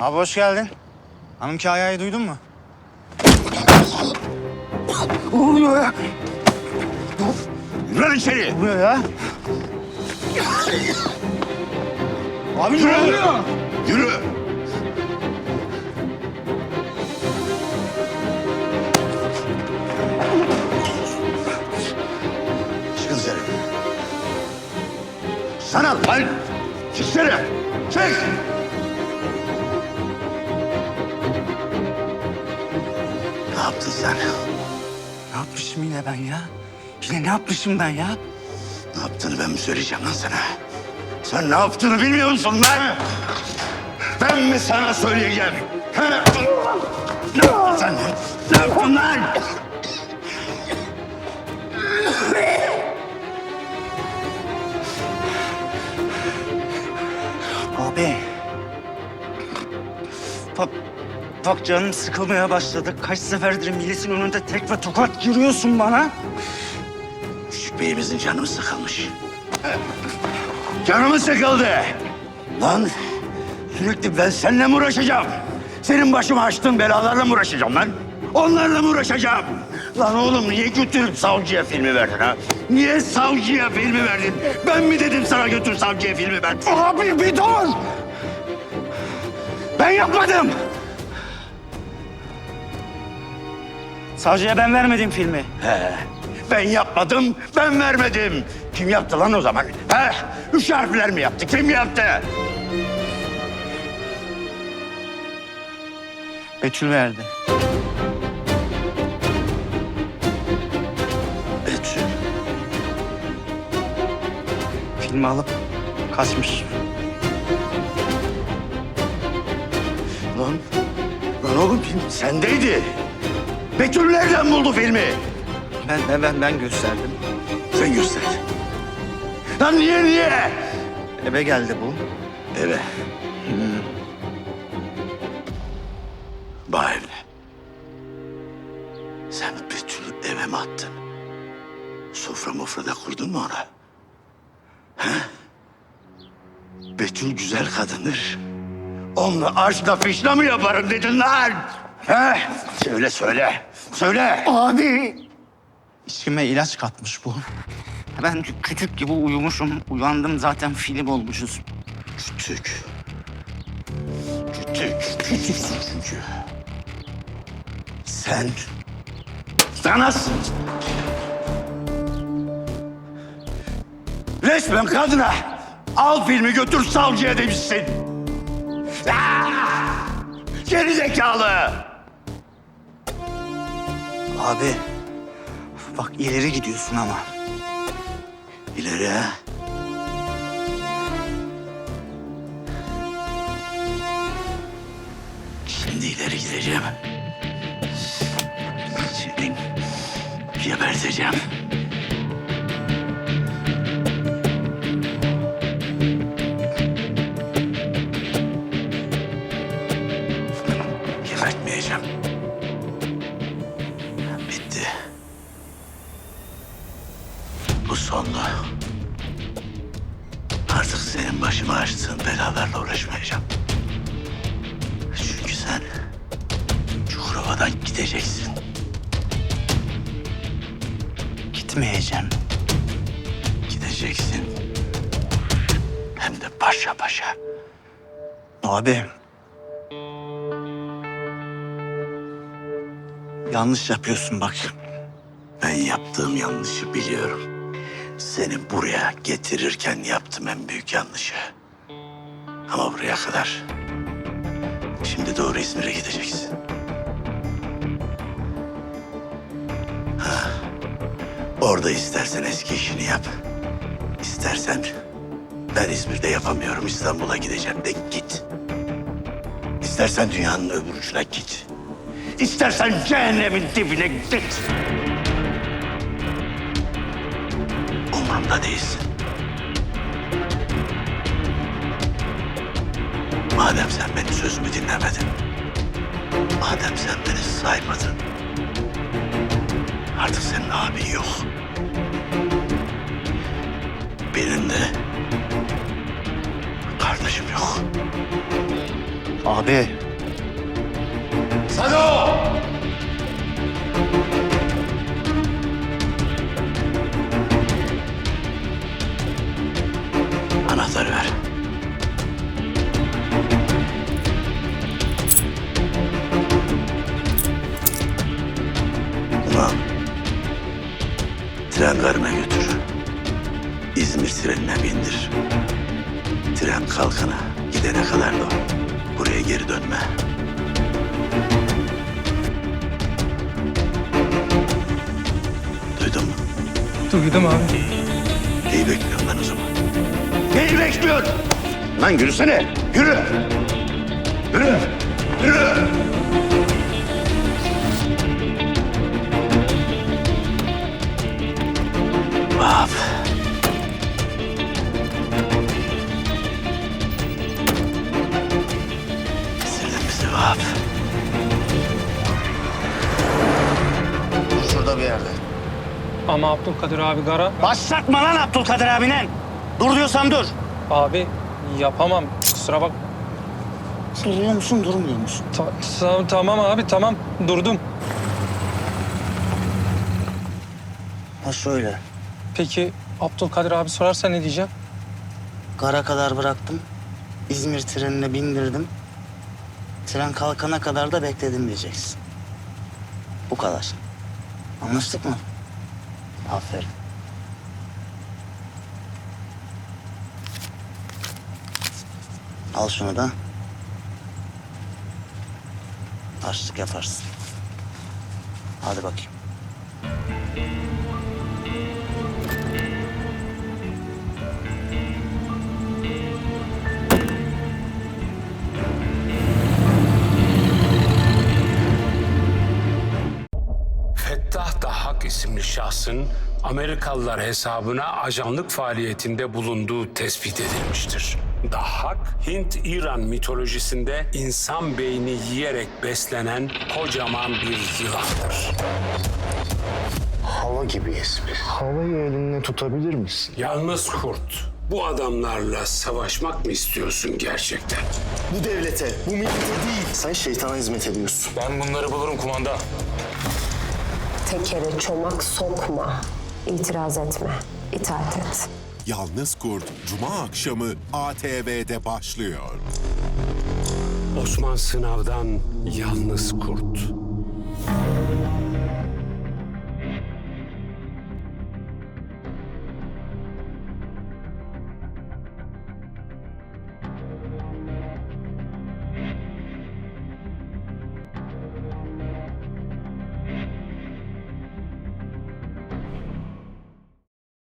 Abi hoş geldin. Hanım Kaya'yı duydun mu? Ne oluyor ya? Yürü lan içeri. Ne oluyor ya? Abi Yürü. ne oluyor? Yürü. Çıkın dışarı. Sana lan. Çıksana. Çık. Sen? Ne yapmışım yine ben ya? Yine ne yapmışım ben ya? Ne yaptığını ben mi söyleyeceğim lan sana? Sen ne yaptığını bilmiyor musun lan? Ben mi sana söyleyeceğim? Ha? Ne yaptın sen? Ne yaptın lan? Abi. Bak, bak canım sıkılmaya başladı. Kaç seferdir milletin önünde tek ve tokat giriyorsun bana. Küçük beyimizin canı sıkılmış? Canımı sıkıldı. Lan sürekli ben seninle mi uğraşacağım? Senin başıma açtığın belalarla mı uğraşacağım lan? Onlarla mı uğraşacağım? Lan oğlum niye götürüp savcıya filmi verdin ha? Niye savcıya filmi verdin? Ben mi dedim sana götür savcıya filmi ver? Abi bir dur! Ben yapmadım! Savcıya ben vermedim filmi. He, ben yapmadım, ben vermedim. Kim yaptı lan o zaman? He, üç harfler mi yaptı? Kim yaptı? Betül verdi. Betül. Filmi alıp kaçmış. Lan, lan oğlum film sendeydi. Betül nereden buldu filmi? Ben, ben, ben, ben gösterdim. Sen göster. Lan niye niye? Eve geldi bu. Eve. Hmm. Bak evine. Sen Betül'ü eve mi attın? Sofra mofra da kurdun mu ona? He? Betül güzel kadındır. Onunla aşkla fişla mı yaparım dedin lan? He? Söyle söyle. Söyle. Abi! İçime ilaç katmış bu. Ben küçük gibi uyumuşum. Uyandım zaten film olmuşuz. Küçük. Küçük. Küçüksün çünkü. Sen... Sanasın. Resmen kadına al filmi götür savcıya demişsin. Ah! Geri zekalı. Abi bak ileri gidiyorsun ama. İleri ha? Şimdi ileri gideceğim. Seni geberteceğim. Sonlu. Artık senin başıma açtığın belalarla uğraşmayacağım. Çünkü sen Çukurova'dan gideceksin. Gitmeyeceğim. Gideceksin. Hem de paşa paşa. Abi. Yanlış yapıyorsun bak. Ben yaptığım yanlışı biliyorum. Seni buraya getirirken yaptım en büyük yanlışı. Ama buraya kadar. Şimdi doğru İzmir'e gideceksin. Ha. Orada istersen eski işini yap. İstersen ben İzmir'de yapamıyorum İstanbul'a gideceğim de git. İstersen dünyanın öbür ucuna git. İstersen cehennemin dibine git. Umurumda değilsin. Madem sen benim sözümü dinlemedin. Madem sen beni saymadın. Artık senin abin yok. Benim de kardeşim yok. Abi Sado! Kalkana gidene kadar da buraya geri dönme. Duydun mu? Duydum abi. Neyi bekliyorsun lan o zaman? Neyi bekliyorsun? Lan yürüsene. Yürü. Yürü. Yürü. Vahap. Vahap. dur şurada bir yerde. Ama Abdülkadir abi gara. Başlatma lan Abdülkadir abinen. Dur diyorsam dur. Abi yapamam. Kusura bak. Duruyor musun durmuyor musun? Ta- sa- tamam abi tamam. Durdum. Ha şöyle. Peki Abdülkadir abi sorarsa ne diyeceğim? Gara kadar bıraktım. İzmir trenine bindirdim. Tren kalkana kadar da bekledim diyeceksin. Bu kadar. Anlaştık mı? Aferin. Al şunu da. Açlık yaparsın. Hadi bakayım. Fettah Dahak isimli şahsın Amerikalılar hesabına ajanlık faaliyetinde bulunduğu tespit edilmiştir. Dahak, Hint-İran mitolojisinde insan beyni yiyerek beslenen kocaman bir yılandır. Hava gibiyiz biz. Havayı elinle tutabilir misin? Yalnız kurt, bu adamlarla savaşmak mı istiyorsun gerçekten? Bu devlete, bu millete değil. Sen şeytana hizmet ediyorsun. Ben bunları bulurum kumanda. Tekere çomak sokma. İtiraz etme. itaat et. Yalnız Kurt Cuma akşamı ATV'de başlıyor. Osman Sınav'dan Yalnız Kurt.